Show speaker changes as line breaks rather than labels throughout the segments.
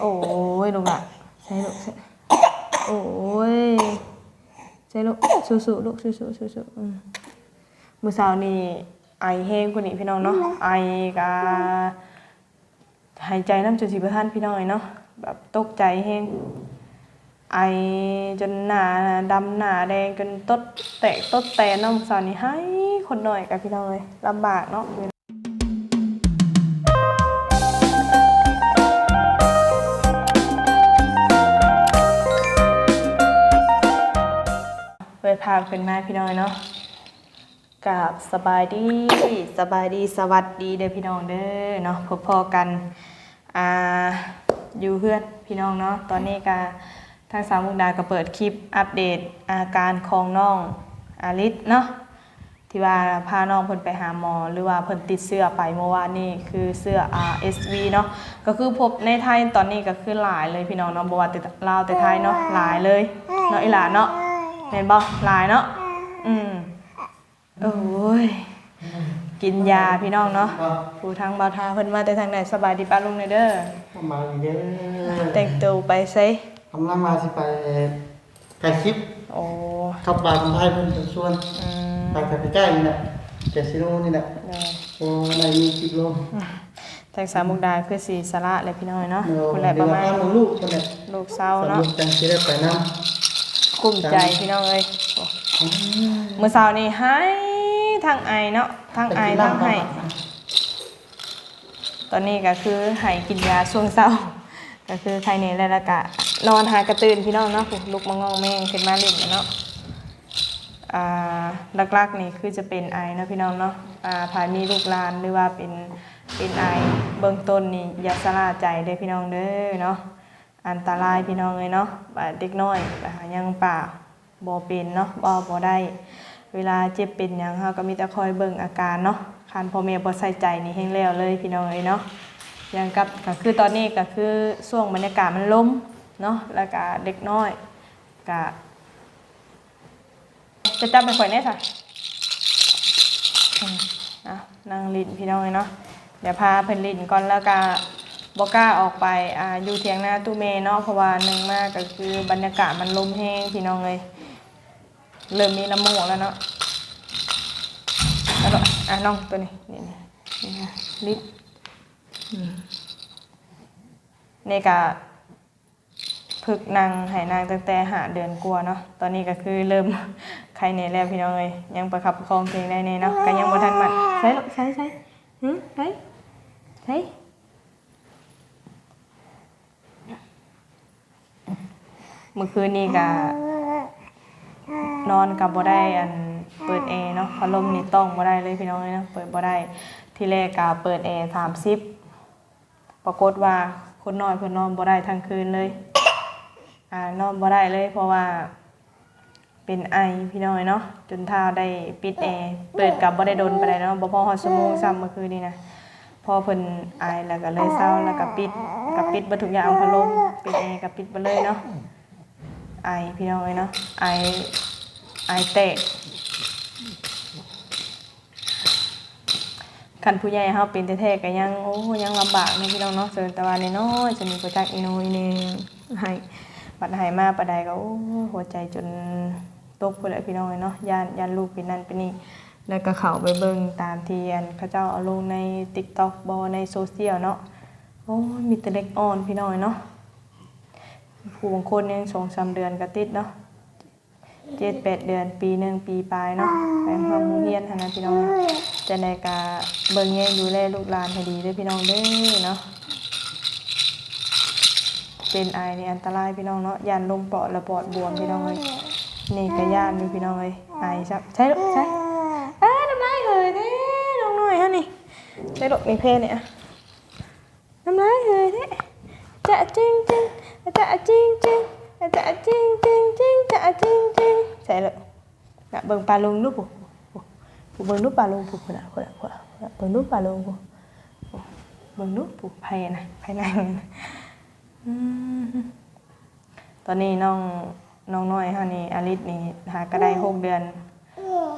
โอ้ยลูกอะใช่ลูกใช่โอ้ยใช่ลูกสู้ๆลูกสู้ๆสู้ๆอืมมือเช้านี่ไอแห้งกว่านี้พี่น้องเนาะไอกะหายใจน้ำจนสิบ่ทันพี่น้องเอ้ยเนาะแบบตกใจแห้งไอจนหนาดำหนาแดงจนตดแตกตดแตนเนาะมื้อเช้านี่ให้คนหน่อยกับพี่น้องเอ้ยลำบากเนาะ ภาพขึ้นมาพี่น้องเนาะกับสบายดีสบายดีสวัสดีเด้อพี่น้องเด้อเนาะพบพอกันอ่าอยู่เพื่อนพี่น้องเนาะตอนนี้ก็ทางสาวมุกดาก็เปิดคลิปอัปเดตอาการของน้องอาลิสเนาะที่ว่าพาน้องเพิ่นไปหาหมอ หรือว่าเพิ่นติดเสื้อไปเมื่อวานนี้คือเสื้อ RSV เนาะก็คือพบในไทยตอนนี้ก็คือหลายเลยพี่น้องเนาะบ่ว่าแต่ลาวแต่ไทยเนาะหลายเลยเนาะอีหลานเนาะ เห็นบ่หลายเนาะอืมโอ้ยกินยาพี่น้องเนาะผู้ทางบาทาเพิ่นมาแต่ทางไหนสบายดีป้าลุงเนยเด้อ
มาอีกเด้อ
แต่งตัวไปไส
กำลังมาสิไปถ่ายคลิป
โอ้
ขับบาร์คนไทยเพิ่นจะชวน
อืม
ไปกับไปใกล้นี่แหละเจดสิโลนี่แหละ
เด้อ
โอ้ในมีคลิปลง
ทางสามมุกดาคือสีสาระเลยพี่น้องเนาะ
เดี๋ยว
คนแหละ
เดี๋
ป
ยว
ระมาณ
ตามลูกคนเนี่ย
ลูกเศร้า
สำ
เนาะ
ลูกจังสิได้ไปนำ
กุ้มใจพี่น้องเอ้ยโอ้มื้อเช้านี้ให้ทั้งไอเนาะทั้งไอทั้งให้ตอนนี้ก็คือให้กินยาช่วงเช้าก็คือใครเนี่ยแล้วละกะนอนหากระตื่นพี่น้องเนาะลุกมางองแมงขึ้นมาเล่นกันเนาะอ่าลักๆนี่คือจะเป็นไอเนาะพี่น้องเนาะอ่าภายมีลูกหลานหรือว่าเป็นเป็นไอเบื้องต้นนี่อย่าสลาใจเด้อพี่น้องเด้อเนาะ อันตรายพี่น้องเลยเนาะบาดเด็กน้อยบาดยังป่าบ่เป็นเนาะบ่บ่ได้ เวลาเจ็บเป็นหยังเฮาก็มีแต่คอยเบิ่งอาการเนาะคันพ่อแม่บ่ใส่ใจนี่แฮงแล้วเลยพี่น้องเอ้ยเนาะอย่างกับก็คือตอนนี้ก็คือช่วงบรรยากาศมันล้มเนาะแล้วก็เด็กน้อยก็จะจับไปข่อยแน่ค่ะอะนั่งลินพี่น้องเลยเนาะเดี๋ยวพาเพิ่นลินก่อนแล้วก็ บ่กล้าออกไปอ่าอยู่เถียงหน้าตู้เมเนาะเพราะว่าหนึ่งมากก็คือบรรยากาศมันลมแห้งพี่น้องเลยเริ่มมีน้ำมูกแล้วเนาะแล้วอะน้องตัวนี้นี่นี่นี่นะลิ้นนี่ก็ฝึกนางหายนางตั้งแต่หาเดือนกลัวเนาะตอนนี้ก็คือเริ่มใครเนี่ยแล้วพี่น้องเอ้ยยังประคับประคองเพลงได้เนี่ยเนาะก็ยังบ่ทันมันใช่ลูกใช่ใช่หึใช่ใช่ เมื่อคืนนี้ก็นอนกับบ่ได้อันเปิดแอร์เนาะพัดลมนี่ต้องบ่ได้เลยพี่น้องเอ้ยเนาะเปิดบ่ได้ที่แรกก็เปิดแอร์30ปรากฏว่าคนนอนเพิ่นนอนบ่ได้ทั้งคืนเลยอ่านอนบ่ได้เลย เพราะว่าเป็นไอพี่น้อยเนาะจนท่าได้ปิดแอร์เปิดกับบ่ได้โดนไปานใดเนาะบ่พอฮอดชั่วโมงซ้ำเมื่อคืนนี้นะพอเพิ่นไอแล้วก็เลยเศร้าแล้วก็ปิดก็ปิดเบ่ทุกอย่างพัดลมปิดแอร์ก็ปิดบ่เลยเนาะ ไอพี่น้อยเนาะไอไอแตกคันผู้ใหญ่เฮาเป็นแท้ๆก็ยังโอ้ยังลำบากเนาะพี่น้องเนาะเสินต่ว่าน้อยๆจะมีประจักษ์อีโนอีเนให้บัดให้มาปานใดก็โอ้หัวใจจนตกพุ่นแหละพี่น้องเอ้ยเนาะย่านย่านลูกเป็นนั่นเป็นนี่แล้วก็เขาไปเบิ่งตามที่อันเขาเจ้าเอาลงใน TikTok บ่ในโซเชียลเนาะโอ้ยมีแต่เล็กอ่อนพี่น้อยเนาะ ผู้บางคนยัง2-3เดือนก็ติดเนาะเจ็ดแปดเดือนปีหนึ่งปีปลายเนาะไปห้องโรงเรียนหั้นพี่น้องนะจะในกาเบิ่งแย่งดูแลลูกหลานให้ดีด้วยพี่น้องเด้อเนาะเป็นไอนี่อันตรายพี่น้องเนาะยานลมปอดและปอดบวมพี่น้องเลยนี่ก็ย่านอยู่พี่น้องเลยไอซับใช่ใช่เอ้ยน้ำลายเหยเด้น้องหน่อยฮะนี่ใช่ลูกมีเพลเนี่ยน้ำลายเหยเด้จะจริงจริง จะจริงจริงจะจริงจริงจริงจะจริงจริงใช่ลูกน่ะเบิ่งปลาลงลูกปุ๊บปุ๊บเบิ่งลูกปลาลงปุ๊บพุ่นน่ะพุ่นน่ะพุ่นน่ะเบิ่งลูกปลาลงปุ๊บเบิ่งลูกปุ๊บไผน่ะไผนั่งอืมตอนนี้น้องน้องน้อยเฮานี่อลิสนี่หาก็ได้หกเดือน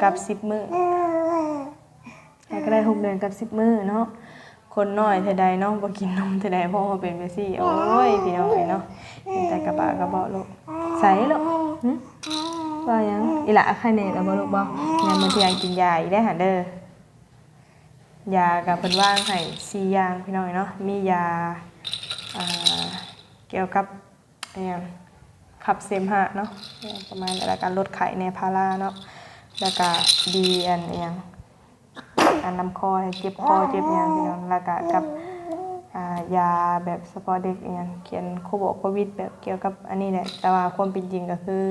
กับสิบมือหาก็ได้หกเดือนกับสิบมือเนาะคนน้อยเท่าใดเนาะบ่กินนมเท่าใดเพราะว่าเป็นไปซี่โอ้ยพี่น้องเนาะ แต่กระบะกระเบาะลูกใส่ลูกว่ายังอีหละใครแน่แล้วบ่ลูกบ่ยามมันเที่ยงกินยาอีกได้หันเด้อยากับเพิ่นว่างให้สี่อย่างพี่น้องเอ้ยเนาะมียาเกี่ยวกับอหยังขับเสมหะเนาะประมาณแล้วการลดไขในพาราเนาะแล้วก็ดีอันอหยังอันน้ำคอเจ็บคอเจ็บอย่างพี่น้องแล้วก็กับ ยาแบบสปอร์เด็กอหย่างเขียนโคโบโควิดแบบเกี่ยวกับอันนี้แหละ แต่ว่าความเป็นจริงก็คือ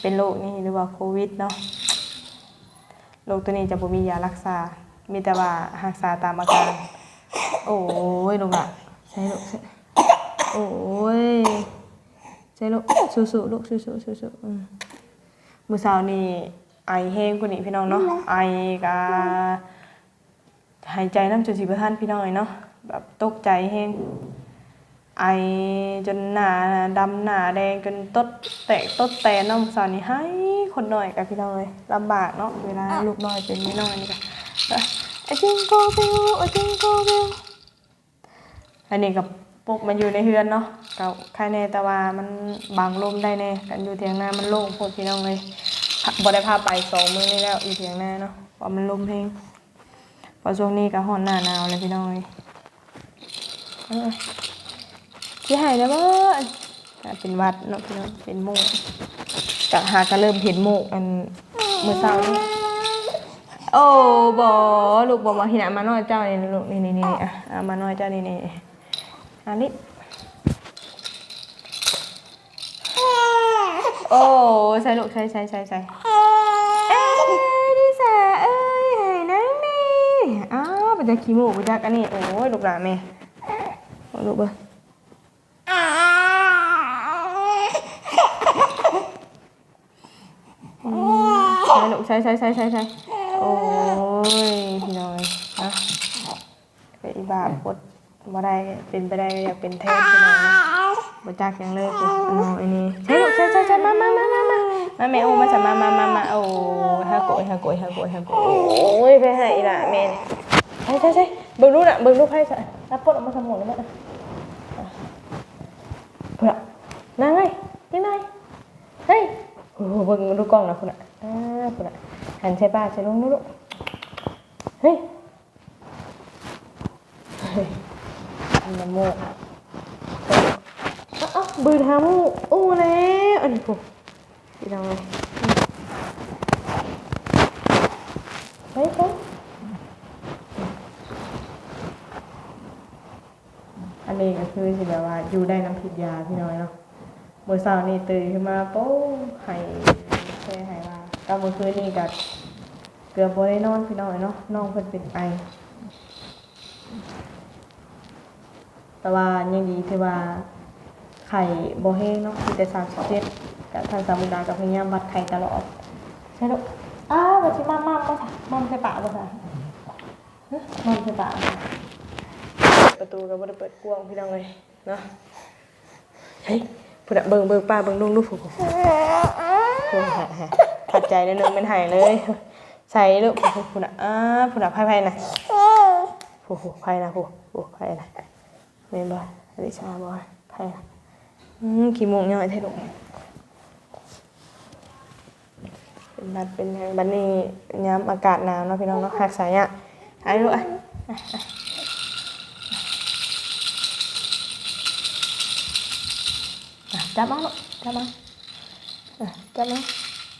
เป็นโรคนี้หรือว่าโควิดเนาะโรคตัวนี้จะบ่มียารักษา มีแต่ว่ารักษาตามอาการ โอ้ยลูกอะใช่ลูกใช่โอ้ยใช่ลูกสู้ๆลูกสู้ๆสู้ๆอืมมื้อเช้านี่ไอแห้งกว่านี้พี่น้องเนาะไอกะหายใจน้ำจนสิบ่ทันพี่น้องเนาะ แบบตกใจแห้งไอจนหนาดำหนาแดงจนตดแตกตดแตนน้อเช้านี่ให้คนหน้อยกับพี่น้องเลยลำบากเนาะเวลาลูกน้อยเป็นน้อยนี่ก็ไอจิงโกเบลไอจิงโกเบลอันนี้กับปกมันอยู่ในเฮือนเนาะกับใครแน่แต่ว่ามันบังลมได้แน่กันอยู่เถียงหน้ามันโล่งพดพี่น้องเลยบ่ได้พาไปสองมื้อนี้แล้วอยู่เถียงหน้าเนาะเพราะมันลมเพลงเพอช่วงนี้ก็ฮ้อนหน้าหนาวเลยพี่น้องเอ้ย เอ้หายแล้วบ่ก็เป็นวัดเนาะพี่น้องเป็นหมูกก็หาก็เริ่มเห็นหมูกอันมื้อเช้าโอ้บ่ลูกบ่มาหินะมาน้อยเจ้านี่ลูกนี่นี่ๆๆอะเอามาน้อยเจ้านี่นี่อันนี้โอ้ใช่ลูกใช่ใช่ใช่ใช่เอ้ยดิสาเอ้ยหายนั่งนี่อ้าวไปจาขี้มูกไปจากอันนี้โอ้ยลูกหลานแม่ ลูกเบ้ออืมใช่ลูกใช่ใช่ใช่ใช่ใช่โอ้ยพี่น้อยนะไอ้บาปปดบ่ได้เป็นไปได้ก็อยากเป็นแทนพี่น้อยนะบ่จักหยังเลยกูเอาอันนี้ใช่ลูกใช่ใช่ใช่มามามามามามาแม่โอ้มาจะมามามามาโอ้ฮาโกยฮาโกยฮาโกยฮาโกยโอ้ยไปหาอีหล่ะแม่นี่ใช่ใช่ใช่เบิ่งดูน่ะเบิ่งดูไผซะรับปลดออกมาทำหมดแล้วมั้ ยเพื่อนนั่งไงนี่นายเฮ้ยโอ้โหเบิ่งดูกล้องนะพุ่นน่ะอ่าพุ่นน่ะหันใส่ปากใส่ลงดูลูกเฮ้ยเฮ้ยอันน้ำมูกเอ้าบืนหาหมูอู้แล้วอันนี้ปุ๊บพี่น้องเลยไปไป อันนี้ก็คือสิแบบว่าอยู่ได้น้ำผิดยาพี่น้อยเนาะเมื่อเช้านี่ตื่นขึ้นมาโป้ไห้แค่ไห้ว่าก็เมื่อคืนนี่ก็เกือบบ่ได้นอนพี่น้อยเนาะน้องเพิ่นเป็นไอแต่ว่ายังดีที่ว่าไข่โบแห้งเนาะมีแต่สามสิบเจ็ดกับทางสามุดากับพยายามวัดไข่ตลอดใช่ลูกอ้าววัชิมามามาค่ะมอมใส่ปากบ่ค่ะฮะมอมใส่ปาก ประตูก็บ่ได้เปิดกว้างพี่น้องเลยเนาะเฮ้ยพุ่นน่ะเบิ่งเบิ่งป้าเบิ่งลุงดูผู้ผู้ผู้ขัดใจนิดนึงเป็นไห้เลย ใส่ลูกผู้พุ่นน่ะอ้าพุ่นน่ะไพ่ๆน่ะผู้ผู้ไพ่น่ะผู้ผู้ไพ่น่ะแม่นบ่อริชาบ่ไพ่น่ะอืมขี้มูกย่อยเท่ลูกเป็นบัดเป็นหยังบัดนี้ยามอากาศหนาวเนาะพี่น้องเนาะหักสายอะหายลูกอะอะอะอะ จับมาลูกจับมาอ่จับมา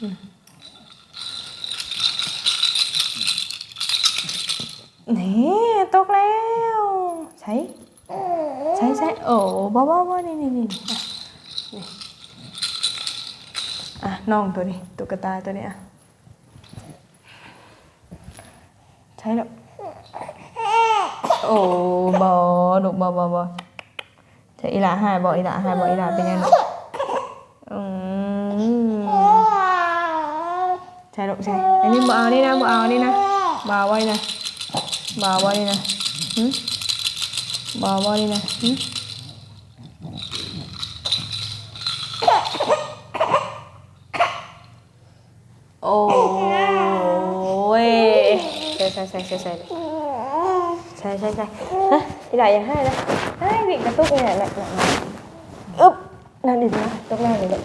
อืมนี่ตกแล้ว ใช่ใช่ใช่โอ้บ้าบ้าบ้านี่นี่นี่อะนี่อะน้องตัวนี้ตุ๊กตาตัวนี้อะใช่แล้วโอ้บอลูกบอบอบอจะอีหลาหายบออีหลาหายบออีหลาเป็นยังไงอืม ใช่ลูกใช่ อันนี้บอเอานี่นะบอเอานี่นะบอเอาไว้นะบอเอาไว้นี่นะหืมบาว่านี่นะหึโอ้ยใส่ใส่ใส่ใส่ใส่ใช่ใช่ใช่ฮะอีหลายอย่าให้นะให้วิ่งกระตุกเนี่ยแหละนะอึ๊บนั่นดินะตกหน้าเลยลูก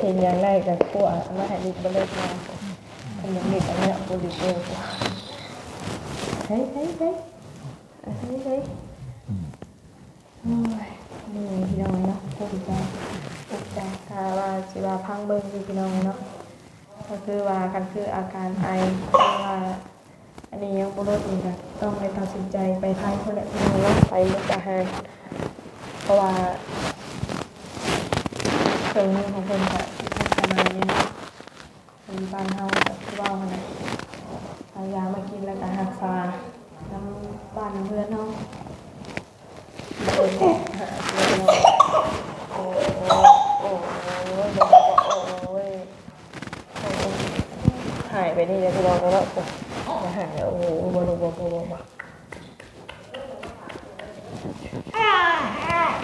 เห็นอย่างไรกับกลัวเอามาให้ดิบเลิกมา ย่างนี้อันเนี้ยกูดิบเลิกเฮ้ยเฮ้ยเฮ้ยเฮ้ยเฮ้ยโอ้ยนี่พี่น้องเนาะพูดใจพูดใจถ้าว่าสิว่าพังเบิ่งพี่น้องเนาะก็คือว่ากันคืออาการไอว่าอันนี้ยังบ่ลดอีกอะต้องไปตัดสินใจไปทางคนละที่นึงแล้วไปมุกดาหารเพราะว่าเครื่องมือของเพิ่นก็ที่เพิ่นจะมาเนี่ย เป็นบ้านเฮาแบบที่ว่ามันนะเอายามากินแล้วก็รักษาน้ำบ้านเพื่อนเฮาเดินหาเพื่อนเนาะโอ้โหโอ้โหเดี๋ยวบอกว่าโอ้ยโอ้โหหายไปนี่เลยพี่น้องแล้วโอ้อย่าหายโอ้โหบลบลบลบโ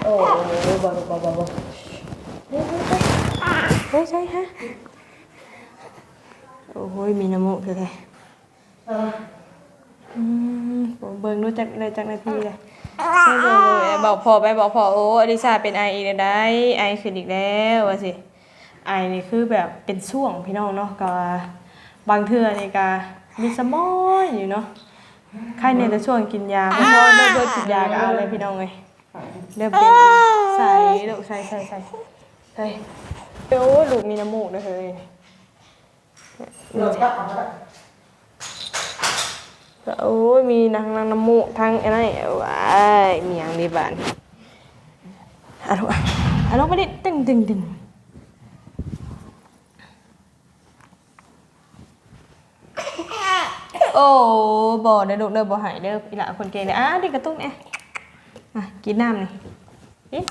อ้โหบลบลบลบเฮ้ยใช่ฮะ โอ้โหมีน้ำมูกเลยอืมผมเบิ่งรู้จักเลยจักนาทีเลยใช่เบิ่งเลยบอกพอไปบอกพอโอ้อลิซาเป็นไออีกแล้วได้ไอขึ้นอีกแล้วว่าสิไอนี่คือแบบเป็นช่วงพี่น้องเนาะก็บางเทื่อนี่ก็มีสมอยอยู่เนาะใครเนี่ยจะช่วงกินยาเพราะว่าเริ่มเริ่มกินยาก็เอาเลยพี่น้องเลยเริ่มเป็นใส่ลูกใส่ใส่ใส่ใส่โอ้ยลูกมีน้ำมูกด้วยเฮ้ย โอ้ยมีนางนางน้ำมูกทั้งไอ้นั่นว้ายเมียงดีบานอะลูกอะอะลูกไปดิตึงตึงตึงโอ้บ่ได้ลูกเด้อบ่หายเด้ออีหล่ะคนเก่งเลยอะดิกระตุ้นเนี่ยอะกินน้ำนี่กิน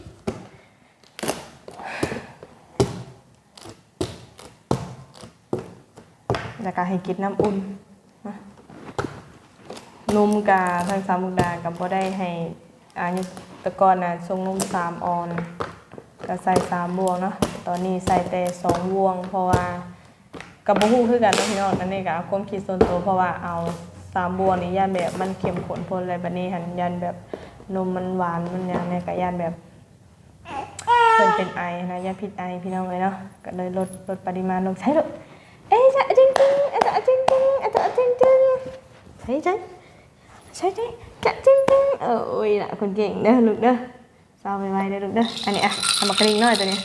แล้วก็ให้กินน้ำอุ่นนะนมกาทางสามมุกดากับบ่ได้ให้อายุตะกอนนะทรงนมสามออนก็ใส่สามบวงเนาะตอนนี้ใส่แต่สองบวง เพราะว่ากับบ่ฮู้คือกันเนาะพี่น้องอันนี้ก็เอาความคิดส่วนตัวเพราะว่าเอาสามบวงนี่ย่านแบบมันเข้มข้นพ้นอะไรบัดนี้หันยันแบบนมมันหวานมันหยังเนี่ยก็ย่านแบบเพิ่นเป็นไอนะย่านพิษไอพี่น้องเลยเนาะก็เลยลดลดปริมาณลงใช่ลูกเอ้ยจะจริ จริงๆเอ้ยจะจริงจริงๆเอ้ยจะจริงจริงใช่ใช่ใช่ใช่จะจริงจริงเอ้ยละคนเก่งเด้อลูกเด้อเศร้าไปไวๆเด้อลูกเด้ออันนี้อะทำมากริ่งหน่อยตัวนี้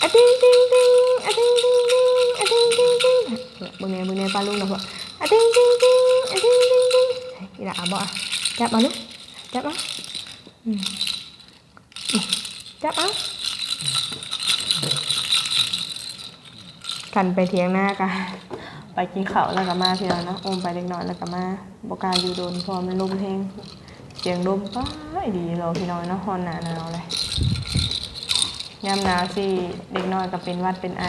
อะจริงจริงจริงอะจริงจริงจริงอะจริงจริงจริงเบุญเนี่ยบุญเนี่ยปลาลูกนะพ่ออะจริงจริงจริงอะจริงจริงจริงอีละอะบ่อะจับมาลูกจับมาจับเอากันไปเทียงหน้ากัน ไปกินข้าวแล้วก็มาพี่น้องเนาะอมไปเล็กน้อยแล้วก็มาบกล้าอยู่โดนเพอมันลมแห้งเสียงลมป้ายดีเราพี่น้อยเนาะฮอนหนาหนาวเลยยามหนาวสิเด็กน้อยก็เป็นวัดเป็นไอ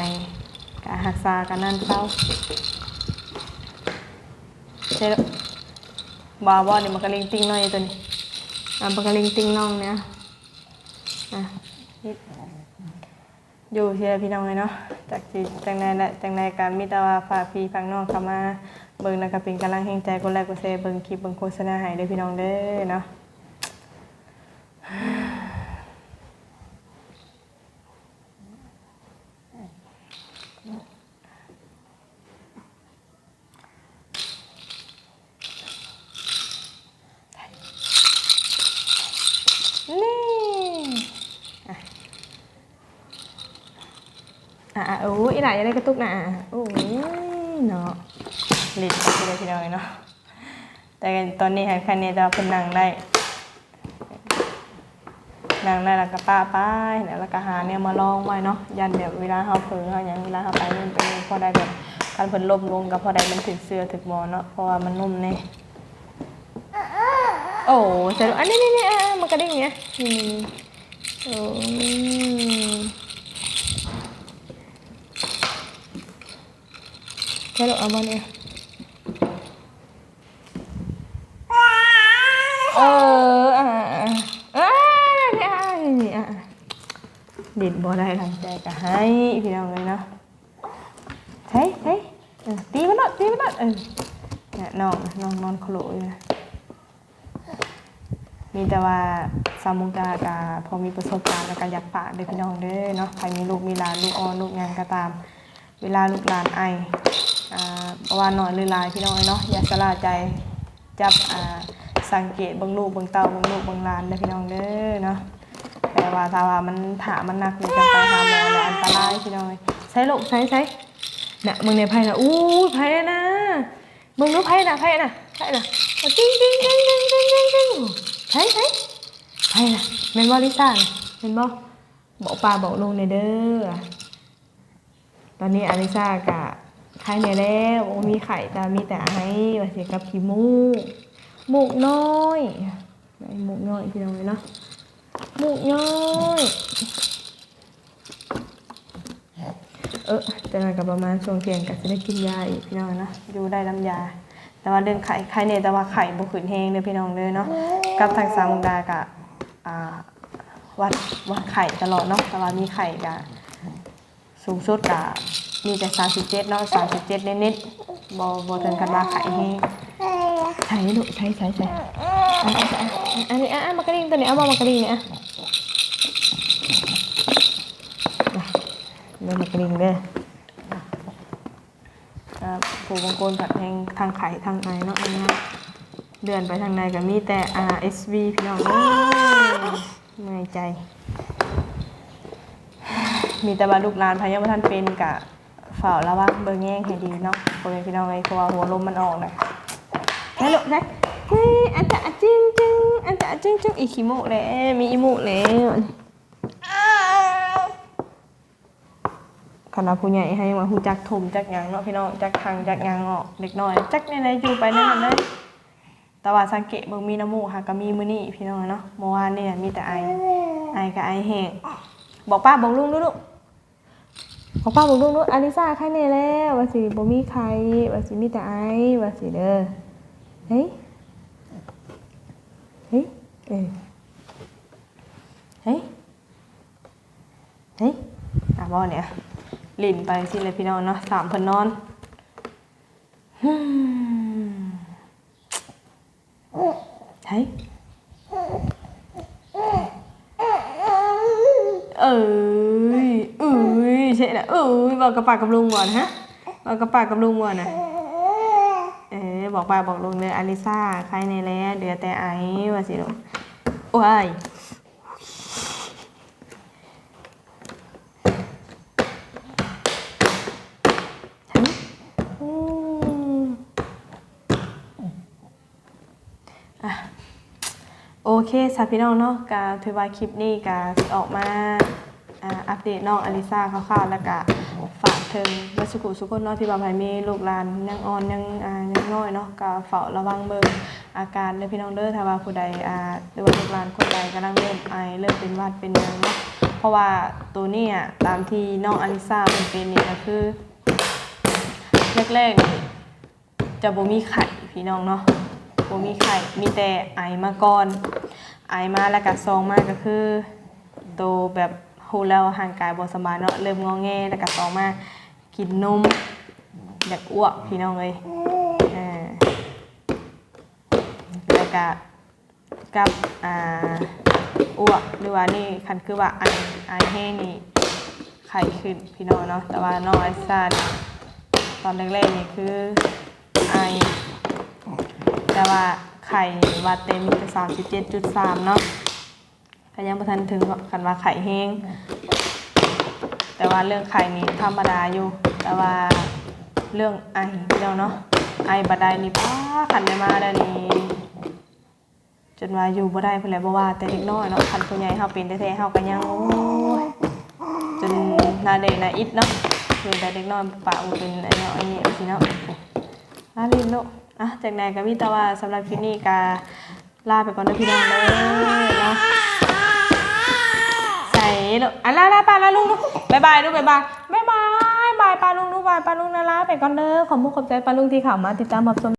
กะหักษากันนั่นเศร้าเจ๊บาวบอนี่มันกระลิงติ้งน้อยตัวนี้อะมันกระลิงติ้งน้องเนี่ยอะนิด อยู่เชียร์พี่น้องเลยเนาะจากจีจังในและจังในการมิตรว่าฝากพี่ฟังน้องเข้ามาเบิ่งแล้วก็เป็นกำลังแห่งใจคนแรกก็เซเบิ่งคลิปเบิ่งโฆษณาให้เด้อพี่น้องเด้อเนาะนี่ อะ อะโอ้ยอีหลานยังได้กระตุกหนะโอ้ยเนาะลิ้นไปเลยพี่น้องเนาะแต่ตอนนี้ให้คันนี้จะเพิ่นนั่งได้นั่งได้แล้วก็ป้าป้ายแล้วก็หาเนี่ยมาลองไว้เนาะยันแบบเวลาเฮาเผลอเฮาหยังเวลาเฮาไปนู่นไปนี่พอได้แบบคันเพิ่นล้มลงก็พอได้มันถึงเสื้อถึงหมอนเนาะเพราะว่ามันนุ่มเนี่ยโอ้สรุปอันนี้นี่นี่มันกระดิ่งเนี่ยนี่นี่โอ้ แค่เราเอามาเนี่ยเอออ่าอ่าอ่าเนี่ยอ่านี่อะดิดบ่ได้ทางใจก็ให้พี่น้องเลยเนาะใช่ใช่เออตีมันหน่อยตีมันหน่อยเออเนี่ยน้องน้องนอนโขลอยู่นะมีแต่ว่าสามุกากาพอมีประสบการณ์แล้วก็อยากฝากเด็กพี่น้องเด้อเนาะใครมีลูกมีหลานลูกอ่อนลูกงานก็ตาม เวลาลูกหลานไอ อ่าเพระว่านอยหรือหลายพี่น้องเนาะอย่าสลาใจจับอ่าสังเกตเบิ่งลูกเบิ่งเต้าเบิ่งลูกเบิ่งหลานเด้อพี่น้องเด้อเนาะแต่ว่าถ้าว่ามันถามันหนักนี่จะไปหาหมอแล้วอันตรายพี่น้องเอ้ยใช้ลูกใช้ใช้น่ะมึงเนี่ยไพ่น่ะอู้ไพ่นะมึงรู้ไพ่น่ะไพ่น่ะไพ่น่ะติ้งติ้งติ้งติ้งติ้งติ้งติ้งใช้ใช้ไพ่น่ะแม่นบ่ลิซ่าน่ะแม่นบ่บอกป้าบอกลุงในอยเด้อตอนนี้อลิซ่ากะ ไข่ในแล้วมีไข่แต่มีแต่ไอ้ว่าสิกับขี้มูกมูกน้อยไอ้มูกน้อยพี่น้องเลยเนาะมูกน้อยเออแต่นั้นกับประมาณช่วงเที่ยงก็จะได้กินยาอีกพี่น้องเนาะอยู่ได้น้ำยา แต่ว่าเรื่องไข่ไข่เนี่ยแต่ว่าไข่บุขืนแห้งเลยพี่น้องเลยเนาะกับทางสามุกดากะวัดวัดไข่ตลอดเนาะแต่ว่ามีไข่กะสูงสุดก็ มีแต่37เจ็ดนาะ37เน็ตๆบ่บ่ถึงกันว่าขายให้ใช้ลูกใช้ใช้ใช้อันนี้อะมากระดิ่งตัวนี้เอาบ่มากระดิ่งเนี่ยอะเริ่มมากระดิ่งเด้ออ่าผู้บางคนผัดแหงทางไข่ทางไอเนาะอันนี้เดือนไปทางในก็มีแต่ RSV พี่น้องเมื่อยใจ มีแต่ว่าลูกหลานพายังบ่ทันเป็นกะ ฝ่าระวังเบิ่งแย่งให้ดีเนาะพ่อแม่พี่น้องไอ้เพราะว่าหัวลมมันออกนะได้ลูกได้เฮ้ยอันจะอะจึงจึงอันจะอะจึงจึงอีขี้มูกแล้วมีอีมูกแล้วคณะผู้ใหญ่ให้มาฮู้จักถมจักยังเนาะพี่น้องจักทางจักยังออกเด็กน้อย จักในไหนอยู่ไปนั่นนั่นเลยแต่ว่าสังเกตเบิ่งมีน้ำมูกค่ะก็มีมือนี้พี่น้องเนาะเมื่อวานเนี่ยมีแต่ไอไอกับไอแห้งบอกป้าบอกลุงดูลูก บอกป้าบอกลุงดูอาริซาใครเนี่ยแล้วว่าสิบ่มีใครว่าสิมีแต่ไอว่าสิเด้อเฮ้ยเฮ้ยเออเฮ้ยเฮ้ยอะบ่เนี่ยลินไปสิเลยพี่น้องเนาะสามเพิ่นนอนฮึ่มเฮ้ย เอ้ยเอ้ยใช่ละเอ้ย บอกกับปากกับลุงก่อนฮะบอกกับปากกับลุงก่อนนะเออบอกปากบอกลุงเลยอลิซ่าใครในแล้วเดือแต่ไอ้ว่าสิลูกโอ้ยโอเคสาพี่น้องเนาะกาถือว่าคลิปนี้กาออกมาอัปเดตน้องอลิซาคร่าวๆแล้วก็ ถึงวัชกุสุคนเนาะที่บางไผมีลูกหลานยังอ่อนยังอ่ายังน้อยเนาะก็เฝ้าระวังเบิ่งอาการเด้อพี่น้องเด้อถ้าว่าผู้ใดอ่าหรือว่าลูกหลานคนใดกำลังเริ่มไอเริ่มเป็นหวัดเป็นหยังเนาะเพราะว่าตัวนี้อะตามที่น้องอลิซาเป็นเป็นนี่ก็คือแรกๆนี่จะบ่มีไข่พี่น้องเนาะบ่มีไข่มีแต่ไอมาก่อน ไอมาแล้วก็ซองมาก็คือโตแบบฮูแล้วห่างกายบ่สบายเนาะเริ่มงอแงแล้วก็ซองมา กินนมอยากอ้วกพี่น้องเอ้ยเออแล้วก็กับอ่าอ้วกหรือว่านี่คันคือว่าไอไอแห้งนี่ไข้ขึ้นพี่น้องเนาะแต่ว่าน้องไอซ่านี่ตอนแรกๆนี่คือไอแต่ว่าไข่วัดเต็มมีแต่สามสิบเจ็ดจุดสามเนาะก็ยังไม่ทันถึงกันว่าไข่แห้ง แต่ว่าเรื่องไข่นี่ธรรมดาอยู่ แต่ว่าเรื่องไอพี่น้องเนาะไอบัดได้นี่ป้าขันได้มาได้นี่จนว่าอยู่บ่ได้เพิ่นแหละบ่ว่าแต่เด็กน้อยเนาะคันผู้ใหญ่เฮาเป็นแท้ๆเฮาก็ยังโอ้ยจนหนาเด็กนาอิดเนาะคือแต่เด็กน้อยปากบ่เป็นไอ้เนาะไอ้นี่พี่เนาะอาลินลูกอะจากไหนก็มีแต่ว่าสำหรับคลิปนี้ก็ลาไปก่อนนะพี่น้องเด้อเนาะใส่ลูกอะลาลาไปลาลุงลูกบายบายลูกบายบายบายบาย บายปลาลุงลูกบายปลาลุงนะลาไปก่อนเด้อขอบคุณขอบใจปลาลุงที่เข้ามาติดตามรับชม